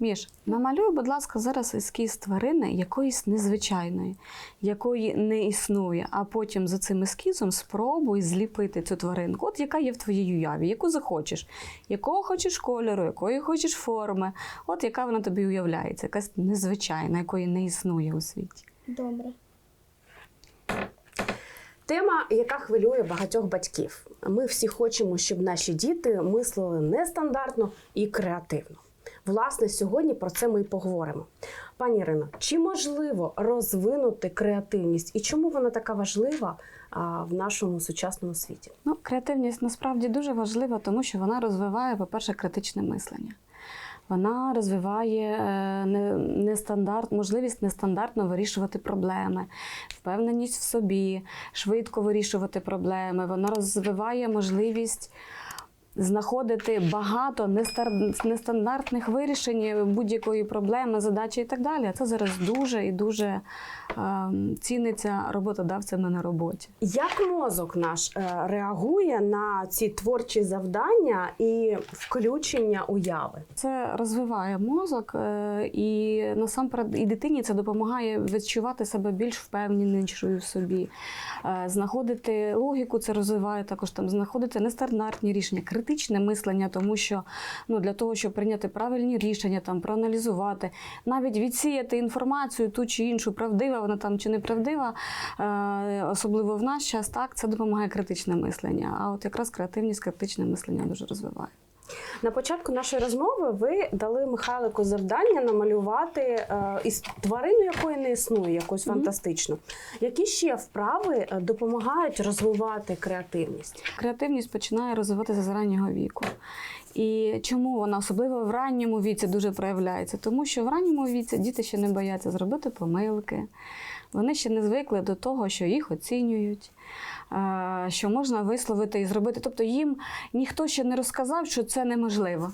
Міш, намалюй, будь ласка, зараз ескіз тварини якоїсь незвичайної, якої не існує, а потім за цим ескізом спробуй зліпити цю тваринку, от яка є в твоїй уяві, яку захочеш, якого хочеш кольору, якої хочеш форми, от яка вона тобі уявляється, якась незвичайна, якої не існує у світі. Добре. Тема, яка хвилює багатьох батьків. Ми всі хочемо, щоб наші діти мислили нестандартно і креативно. Власне, сьогодні про це ми і поговоримо. Пані Ірино, чи можливо розвинути креативність і чому вона така важлива в нашому сучасному світі? Ну, креативність насправді дуже важлива, тому що вона розвиває, по-перше, критичне мислення. Вона розвиває е, нестандарт, можливість нестандартно вирішувати проблеми, впевненість в собі, швидко вирішувати проблеми. Вона розвиває можливість знаходити багато нестандартних вирішень будь-якої проблеми, задачі і так далі. Це зараз дуже і дуже е, ціниться роботодавцями на роботі. Як мозок наш е, реагує на ці творчі завдання і включення уяви? Це розвиває мозок, е, і насамперед і дитині це допомагає відчувати себе більш впевненішою в собі, знаходити логіку, це розвиває також там, знаходити нестандартні рішення, критичне мислення, тому що ну, для того, щоб прийняти правильні рішення, там проаналізувати, навіть відсіяти інформацію ту чи іншу, правдива вона там чи неправдива, е, особливо в наш час, так це допомагає критичне мислення. А от якраз креативність, критичне мислення дуже розвиває. На початку нашої розмови ви дали Михайлику завдання намалювати е, із тварину, якої не існує, якусь фантастичну. Які ще вправи е, допомагають розвивати креативність? Креативність починає розвиватися з раннього віку. І чому вона особливо в ранньому віці дуже проявляється? Тому що в ранньому віці діти ще не бояться зробити помилки, вони ще не звикли до того, що їх оцінюють, е, що можна висловити і зробити. Тобто їм ніхто ще не розказав, що це неможливо.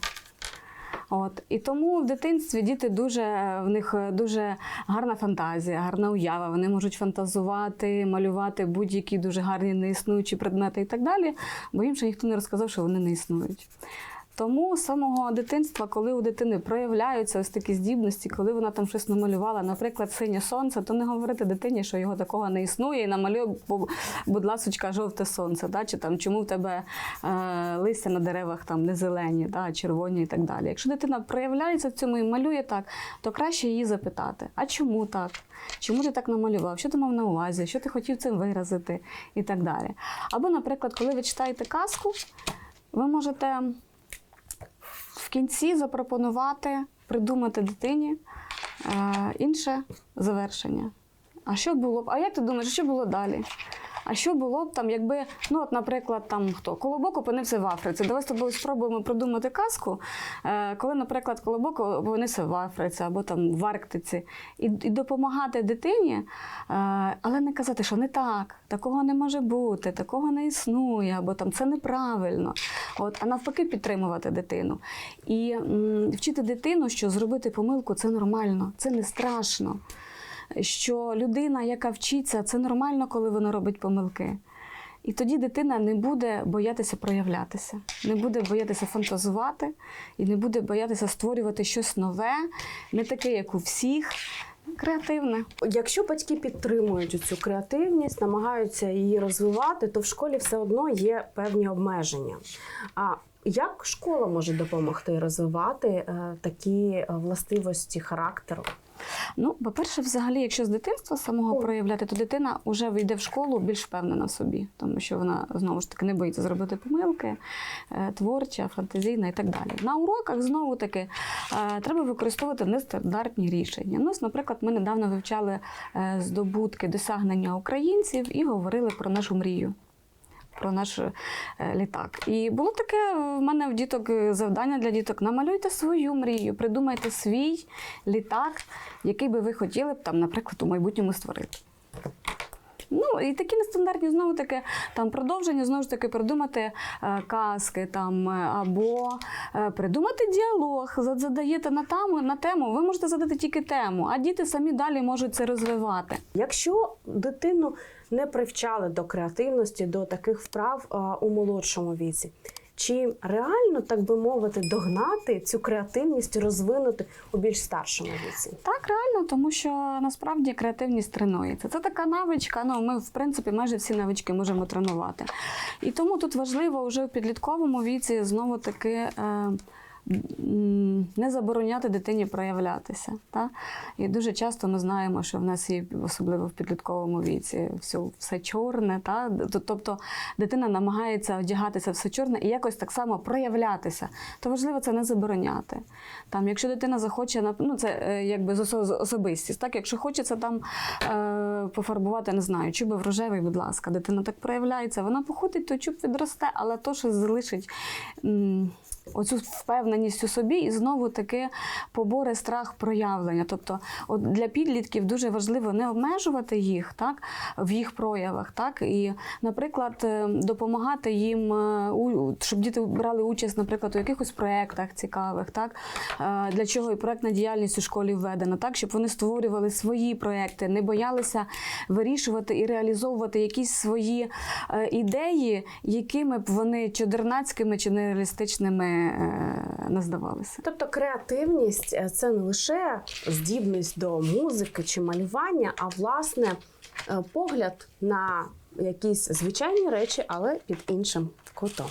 От і тому в дитинстві діти дуже в них дуже гарна фантазія, гарна уява. Вони можуть фантазувати, малювати будь-які дуже гарні неіснуючі предмети і так далі, бо їм ще ніхто не розказав, що вони не існують. Тому з самого дитинства, коли у дитини проявляються ось такі здібності, коли вона там щось намалювала, наприклад, синє сонце, то не говорити дитині, що його такого не існує, і намалює, будь ласочка, жовте сонце, да? чи там чому в тебе е, листя на деревах там не зелені, да? червоні і так далі. Якщо дитина проявляється в цьому і малює так, то краще її запитати: а чому так? Чому ти так намалював? Що ти мав на увазі? Що ти хотів цим виразити? І так далі. Або, наприклад, коли ви читаєте казку, ви можете кінці запропонувати придумати дитині е, інше завершення. А що було б? А як ти думаєш, що було далі? А що було б там, якби, ну от, наприклад, там хто колобок опинився в Африці. Давай з тобою спробуємо придумати казку, е, коли, наприклад, колобок опинився в Африці або там в Арктиці, і, і допомагати дитині, е, але не казати, що не так, такого не може бути, такого не існує, або там це неправильно. От, а навпаки, підтримувати дитину. І м, вчити дитину, що зробити помилку це нормально, це не страшно що людина, яка вчиться, це нормально, коли вона робить помилки. І тоді дитина не буде боятися проявлятися, не буде боятися фантазувати і не буде боятися створювати щось нове, не таке, як у всіх, креативне. Якщо батьки підтримують цю креативність, намагаються її розвивати, то в школі все одно є певні обмеження. А як школа може допомогти розвивати е, такі е, властивості характеру? Ну, по-перше, взагалі, якщо з дитинства самого проявляти, то дитина вже вийде в школу більш впевнена в собі, тому що вона знову ж таки не боїться зробити помилки, е, творча, фантазійна і так далі. На уроках знову таки е, треба використовувати нестандартні рішення. Ну, наприклад, ми недавно вивчали е, здобутки досягнення українців і говорили про нашу мрію. Про наш е, літак. І було таке в мене в діток е, завдання для діток: намалюйте свою мрію, придумайте свій літак, який би ви хотіли б там, наприклад, у майбутньому створити. Ну, і такі нестандартні, знову таки, там продовження, знову ж таки, придумати е, казки там, е, або е, придумати діалог, задаєте на тему, на тему, ви можете задати тільки тему, а діти самі далі можуть це розвивати. Якщо дитину не привчали до креативності, до таких вправ у молодшому віці, Чи реально, так би мовити, догнати цю креативність, розвинути у більш старшому віці? Так, реально, тому що насправді креативність тренується. Це така навичка. Ну, ми, в принципі, майже всі навички можемо тренувати. І тому тут важливо вже в підлітковому віці знову таки. Е, не забороняти дитині проявлятися. Та? І дуже часто ми знаємо, що в нас є, особливо в підлітковому віці, все, все чорне. Та? Тобто дитина намагається одягатися все чорне і якось так само проявлятися. То важливо це не забороняти. Там, якщо дитина захоче, ну це е, якби особистість. Так, якщо хочеться там е, пофарбувати, не знаю, чуби в рожевий, будь ласка, дитина так проявляється, вона походить, то чуб відросте, але то, що залишить. Оцю впевненість у собі і знову таки побори страх проявлення. Тобто, от для підлітків дуже важливо не обмежувати їх так, в їх проявах, так і, наприклад, е, допомагати їм, е, щоб діти брали участь, наприклад, у якихось проєктах цікавих, так Е, для чого і проєктна діяльність у школі введена, так щоб вони створювали свої проєкти, не боялися вирішувати і реалізовувати якісь свої ідеї, якими б вони чудернацькими чи нереалістичними не здавалися. Тобто креативність е, це не лише здібність до музики чи малювання, а власне е, погляд на якісь звичайні речі, але під іншим кутом.